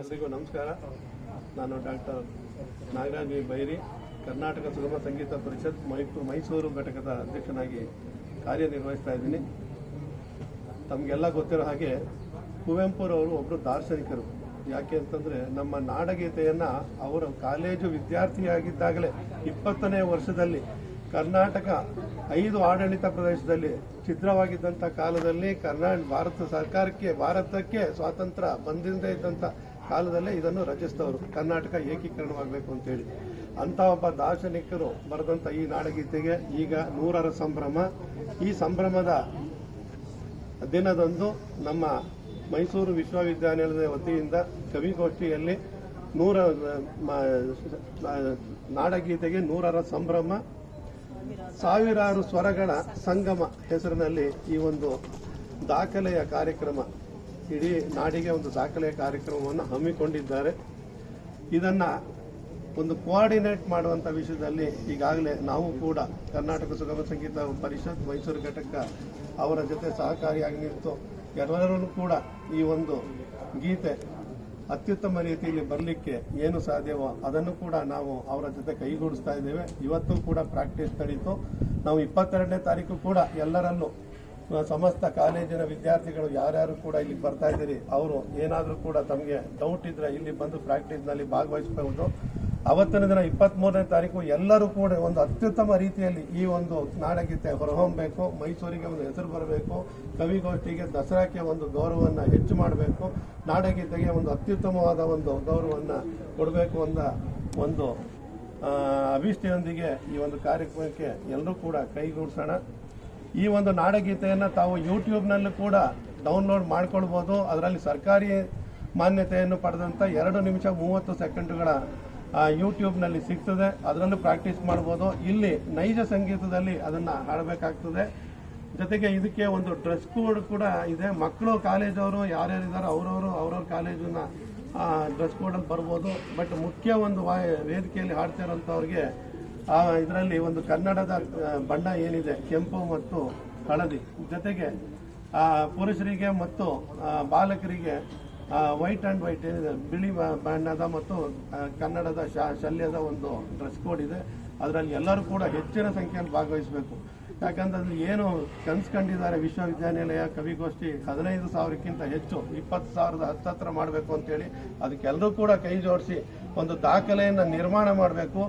ಎಲ್ರಿಗೂ ನಮಸ್ಕಾರ. ನಾನು ಡಾಕ್ಟರ್ ನಾಗರಾಜ್ ಬೈರಿ, ಕರ್ನಾಟಕ ಸುಗಮ ಸಂಗೀತ ಪರಿಷತ್ ಮೈಸೂರು ಮೈಸೂರು ಘಟಕದ ಅಧ್ಯಕ್ಷನಾಗಿ ಕಾರ್ಯನಿರ್ವಹಿಸ್ತಾ ಇದ್ದೀನಿ. ತಮಗೆಲ್ಲ ಗೊತ್ತಿರೋ ಹಾಗೆ ಕುವೆಂಪುರವರು ಒಬ್ಬರು ದಾರ್ಶನಿಕರು. ಯಾಕೆ ಅಂತಂದರೆ ನಮ್ಮ ನಾಡಗೀತೆಯನ್ನು ಅವರು ಕಾಲೇಜು ವಿದ್ಯಾರ್ಥಿಯಾಗಿದ್ದಾಗಲೇ ಇಪ್ಪತ್ತನೇ ವರ್ಷದಲ್ಲಿ ಕರ್ನಾಟಕ ಐದು ಆಡಳಿತ ಪ್ರದೇಶದಲ್ಲಿ ಛಿದ್ರವಾಗಿದ್ದಂಥ ಕಾಲದಲ್ಲಿ ಕರ್ನಾಟಕ ಭಾರತ ಸರ್ಕಾರಕ್ಕೆ, ಭಾರತಕ್ಕೆ ಸ್ವಾತಂತ್ರ್ಯ ಬಂದಿಂದ ಇದ್ದಂಥ ಕಾಲದಲ್ಲೇ ಇದನ್ನು ರಚಿಸಿದವರು. ಕರ್ನಾಟಕ ಏಕೀಕರಣವಾಗಬೇಕು ಅಂತೇಳಿ ಅಂಥ ಒಬ್ಬ ದಾರ್ಶನಿಕರು ಬರೆದಂಥ ಈ ನಾಡಗೀತೆಗೆ ಈಗ ನೂರರ ಸಂಭ್ರಮ. ಈ ಸಂಭ್ರಮದ ದಿನದಂದು ನಮ್ಮ ಮೈಸೂರು ವಿಶ್ವವಿದ್ಯಾನಿಲಯದ ವತಿಯಿಂದ ಕವಿಗೋಷ್ಠಿಯಲ್ಲಿ ನೂರ ನಾಡಗೀತೆಗೆ ನೂರರ ಸಂಭ್ರಮ. ಸಾವಿರಾರು ಸ್ವರಗಳ ಸಂಗಮ ಹೆಸರಿನಲ್ಲಿ ಈ ಒಂದು ದಾಖಲೆಯ ಕಾರ್ಯಕ್ರಮ ಇಡೀ ನಾಡಿಗೆ ಒಂದು ದಾಖಲೆಯ ಕಾರ್ಯಕ್ರಮವನ್ನು ಹಮ್ಮಿಕೊಂಡಿದ್ದಾರೆ. ಇದನ್ನ ಒಂದು ಕೋಆರ್ಡಿನೇಟ್ ಮಾಡುವಂಥ ವಿಷಯದಲ್ಲಿ ಈಗಾಗಲೇ ನಾವು ಕೂಡ ಕರ್ನಾಟಕ ಸುಗಮ ಸಂಗೀತ ಪರಿಷತ್ ಮೈಸೂರು ಘಟಕ ಅವರ ಜೊತೆ ಸಹಕಾರಿಯಾಗಿ ನಿಂತು ಎಲ್ಲರೂ ಕೂಡ ಈ ಒಂದು ಗೀತೆ ಅತ್ಯುತ್ತಮ ರೀತಿಯಲ್ಲಿ ಬರಲಿಕ್ಕೆ ಏನು ಸಾಧ್ಯವೋ ಅದನ್ನು ಕೂಡ ನಾವು ಅವರ ಜೊತೆ ಕೈಗೂಡಿಸ್ತಾ ಇದ್ದೇವೆ. ಇವತ್ತು ಕೂಡ ಪ್ರಾಕ್ಟೀಸ್ ನಡೀತು. ನಾವು ಇಪ್ಪತ್ತೆರಡನೇ ತಾರೀಕು ಕೂಡ ಎಲ್ಲರಲ್ಲೂ ಸಮಸ್ತ ಕಾಲೇಜಿನ ವಿದ್ಯಾರ್ಥಿಗಳು ಯಾರ್ಯಾರು ಕೂಡ ಇಲ್ಲಿ ಬರ್ತಾ ಇದ್ದೀರಿ ಅವರು ಏನಾದರೂ ಕೂಡ ತಮಗೆ ಡೌಟ್ ಇದ್ರೆ ಇಲ್ಲಿ ಬಂದು ಪ್ರಾಕ್ಟೀಸ್ನಲ್ಲಿ ಭಾಗವಹಿಸಬಹುದು. ಅವತ್ತಿನ ದಿನ ಇಪ್ಪತ್ಮೂರನೇ ತಾರೀಕು ಎಲ್ಲರೂ ಕೂಡ ಒಂದು ಅತ್ಯುತ್ತಮ ರೀತಿಯಲ್ಲಿ ಈ ಒಂದು ನಾಡಗೀತೆ ಹೊರಹೊಮ್ಮಬೇಕು ಮೈಸೂರಿಗೆ ಒಂದು ಹೆಸರು ಬರಬೇಕು ಕವಿಗೋಷ್ಠಿಗೆ ದಸರಾಕ್ಕೆ ಒಂದು ಗೌರವವನ್ನು ಹೆಚ್ಚು ಮಾಡಬೇಕು ನಾಡಗೀತೆಗೆ ಒಂದು ಅತ್ಯುತ್ತಮವಾದ ಒಂದು ಗೌರವವನ್ನು ಕೊಡಬೇಕು ಅಂತ ಒಂದು ಆ, ಈ ಒಂದು ಕಾರ್ಯಕ್ರಮಕ್ಕೆ ಎಲ್ಲರೂ ಕೂಡ ಕೈಗೂಡಿಸೋಣ ಈ ಒಂದು ನಾಡಗೀತೆಯನ್ನು ತಾವು ಯೂಟ್ಯೂಬ್ನಲ್ಲೂ ಕೂಡ ಡೌನ್ಲೋಡ್ ಮಾಡ್ಕೊಳ್ಬೋದು. ಅದರಲ್ಲಿ ಸರ್ಕಾರಿ ಮಾನ್ಯತೆಯನ್ನು ಪಡೆದಂಥ ಎರಡು ನಿಮಿಷ ಮೂವತ್ತು ಸೆಕೆಂಡುಗಳ ಯೂಟ್ಯೂಬ್ನಲ್ಲಿ ಸಿಗ್ತದೆ. ಅದರಲ್ಲೂ ಪ್ರಾಕ್ಟೀಸ್ ಮಾಡ್ಬೋದು. ಇಲ್ಲಿ ನೈಜ ಸಂಗೀತದಲ್ಲಿ ಅದನ್ನು ಹಾಡಬೇಕಾಗ್ತದೆ. ಜೊತೆಗೆ ಇದಕ್ಕೆ ಒಂದು ಡ್ರೆಸ್ ಕೋಡ್ ಕೂಡ ಇದೆ. ಮಕ್ಕಳು ಕಾಲೇಜವರು ಯಾರ್ಯಾರಿದ್ದಾರೋ ಅವರವರು ಅವ್ರವ್ರ ಕಾಲೇಜನ್ನ ಡ್ರೆಸ್ ಕೋಡಲ್ಲಿ ಬರ್ಬೋದು. ಬಟ್ ಮುಖ್ಯ ಒಂದು ವೇದಿಕೆಯಲ್ಲಿ ಹಾಡ್ತಿರೋಂಥವ್ರಿಗೆ ಇದರಲ್ಲಿ ಒಂದು ಕನ್ನಡದ ಬಣ್ಣ ಏನಿದೆ ಕೆಂಪು ಮತ್ತು ಹಳದಿ ಜೊತೆಗೆ ಆ, ಪುರುಷರಿಗೆ ಮತ್ತು ಆ, ಬಾಲಕರಿಗೆ ವೈಟ್ ಆ್ಯಂಡ್ ವೈಟ್ ಏನಿದೆ ಬಿಳಿ ಬಣ್ಣದ ಮತ್ತು ಕನ್ನಡದ ಶಲ್ಯದ ಒಂದು ಡ್ರೆಸ್ ಕೋಡ್ ಇದೆ. ಅದರಲ್ಲಿ ಎಲ್ಲರೂ ಕೂಡ ಹೆಚ್ಚಿನ ಸಂಖ್ಯೆಯಲ್ಲಿ ಭಾಗವಹಿಸಬೇಕು. ಯಾಕಂತಂದ್ರೆ ಏನು ಕನ್ಸ್ಕೊಂಡಿದ್ದಾರೆ ವಿಶ್ವವಿದ್ಯಾನಿಲಯ ಕವಿಗೋಷ್ಠಿ ಹದಿನೈದು ಸಾವಿರಕ್ಕಿಂತ ಹೆಚ್ಚು, ಇಪ್ಪತ್ತು ಸಾವಿರದ ಹತ್ತತ್ರ ಮಾಡಬೇಕು ಅಂತೇಳಿ ಅದಕ್ಕೆಲ್ಲರೂ ಕೂಡ ಕೈ ಜೋಡಿಸಿ ಒಂದು ದಾಖಲೆಯನ್ನು ನಿರ್ಮಾಣ ಮಾಡಬೇಕು.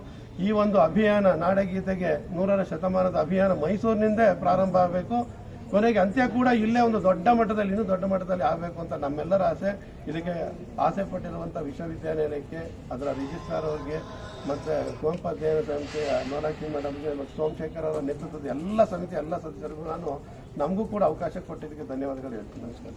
ಈ ಒಂದು ಅಭಿಯಾನ ನಾಡಗೀತೆಗೆ ನೂರರ ಶತಮಾನದ ಅಭಿಯಾನ ಮೈಸೂರಿನಿಂದ ಪ್ರಾರಂಭ ಆಗಬೇಕು. ಕೊನೆಗೆ ಅಂತ್ಯ ಕೂಡ ಇಲ್ಲೇ ಒಂದು ದೊಡ್ಡ ಮಟ್ಟದಲ್ಲಿ, ಇನ್ನೂ ದೊಡ್ಡ ಮಟ್ಟದಲ್ಲಿ ಆಗಬೇಕು ಅಂತ ನಮ್ಮೆಲ್ಲರ ಆಸೆ. ಇದಕ್ಕೆ ಆಸೆ ಪಟ್ಟಿರುವಂಥ ವಿಶ್ವವಿದ್ಯಾನಿಲಯಕ್ಕೆ, ಅದರ ರಿಜಿಸ್ಟ್ರಾರ್ ಅವ್ರಿಗೆ, ಮತ್ತು ಕುವೆಂಪು ಅಧ್ಯಯನ ಸಂಸ್ಥೆಯ ನೋಲಾಕ್ಷಿ ಮೇಡಮ್ಗೆ, ಮತ್ತು ಸೋಮಶೇಖರ್ ಅವರ ನೇತೃತ್ವದ ಎಲ್ಲ ಸಮಿತಿ, ಎಲ್ಲ ಸದಸ್ಯರಿಗೂ ನಾನು ನಮಗೂ ಕೂಡ ಅವಕಾಶ ಕೊಟ್ಟಿದ್ದಕ್ಕೆ ಧನ್ಯವಾದಗಳು ಹೇಳ್ತೀನಿ. ನಮಸ್ಕಾರ.